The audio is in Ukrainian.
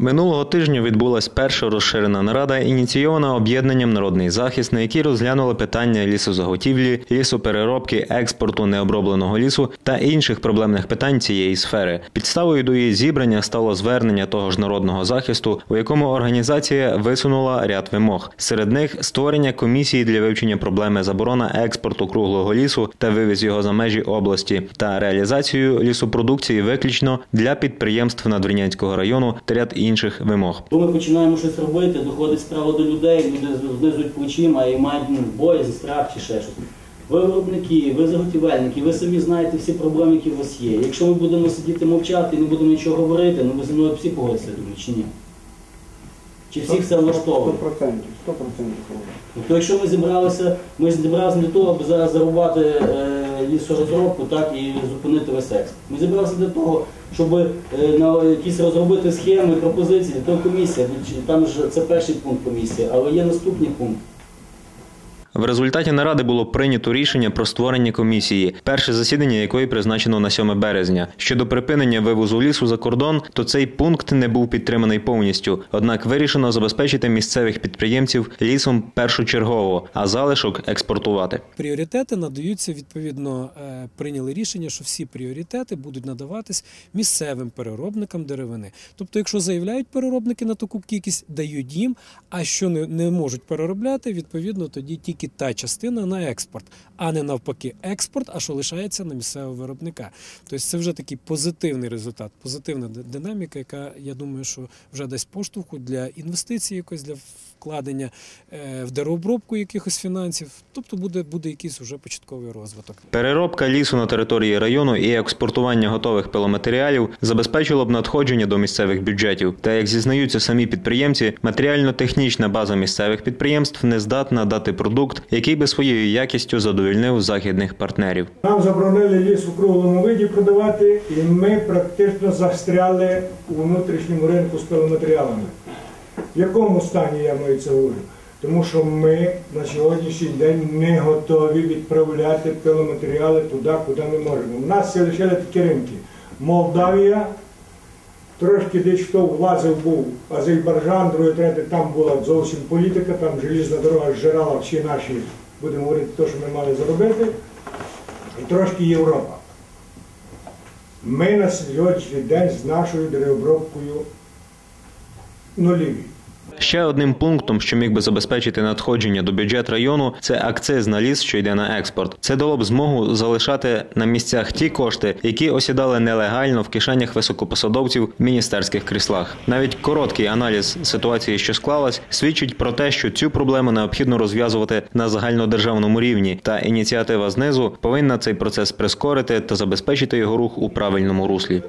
Минулого тижня відбулась перша розширена нарада, ініційована об'єднанням Народний захист, на якій розглянули питання лісозаготівлі, лісопереробки, експорту необробленого лісу та інших проблемних питань цієї сфери. Підставою до її зібрання стало звернення того ж народного захисту, у якому організація висунула ряд вимог. Серед них створення комісії для вивчення проблеми заборона експорту круглого лісу та вивіз його за межі області та реалізацію лісопродукції виключно для підприємств Надвірнянського району та ряд інших вимог. Коли ми починаємо щось робити, доходить справа до людей, люди знизують плечима і мають ну, боязнь, страх чи ще щось. Ви виробники, ви заготівельники, ви самі знаєте всі проблеми, які у вас є. Якщо ми будемо сидіти мовчати і не будемо нічого говорити, ну ви зі мною всі погодиться, думаю, чи ні? Чи всіх це влаштовує? Сто процентів, сто процентів. Тобто, якщо ми зібралися, ми ж зібралися для того, аби зараз зарубати е, лісорозробку, так і зупинити весь секс. Ми зібралися для того, щоб е, на якісь розробити схеми, пропозиції, то комісія, там ж це перший пункт комісії, але є наступний пункт. В результаті наради було прийнято рішення про створення комісії, перше засідання якої призначено на 7 березня. Щодо припинення вивозу лісу за кордон, то цей пункт не був підтриманий повністю. Однак вирішено забезпечити місцевих підприємців лісом першочергово, а залишок експортувати. Пріоритети надаються відповідно. е, Прийняли рішення, що всі пріоритети будуть надаватись місцевим переробникам деревини. Тобто, якщо заявляють переробники на таку кількість, дають їм, а що не, можуть переробляти, відповідно тоді тільки та частина на експорт, а не навпаки експорт, а що лишається на місцевого виробника. Тобто це вже такий позитивний результат, позитивна динаміка, яка я думаю, що вже дасть поштовху для інвестицій, якось для вкладення е, в деревообробку якихось фінансів. Тобто буде, буде якийсь уже початковий розвиток. Переробка лісу на території району і експортування готових пиломатеріалів забезпечило б надходження до місцевих бюджетів. Та як зізнаються самі підприємці, матеріально-технічна база місцевих підприємств не здатна дати продукт, який би своєю якістю задовільнив західних партнерів. Нам заборонили ліс у круглому виді продавати, і ми практично застряли у внутрішньому ринку з пиломатеріалами. В якому стані я маю це говорю? Тому що ми на сьогоднішній день не готові відправляти пиломатеріали туди, куди ми можемо. У нас ще лишили такі ринки. Молдавія, трошки десь хто влазив був Азербайджан, друге, третє, там була зовсім політика, там желізна дорога зжирала всі наші, будемо говорити, те, що ми мали заробити, і трошки Європа. Ми на сьогоднішній день з нашою деревообробкою нуліві. Ще одним пунктом, що міг би забезпечити надходження до бюджет району, це акциз на ліс, що йде на експорт. Це дало б змогу залишати на місцях ті кошти, які осідали нелегально в кишенях високопосадовців в міністерських кріслах. Навіть короткий аналіз ситуації, що склалась, свідчить про те, що цю проблему необхідно розв'язувати на загальнодержавному рівні, та ініціатива знизу повинна цей процес прискорити та забезпечити його рух у правильному руслі.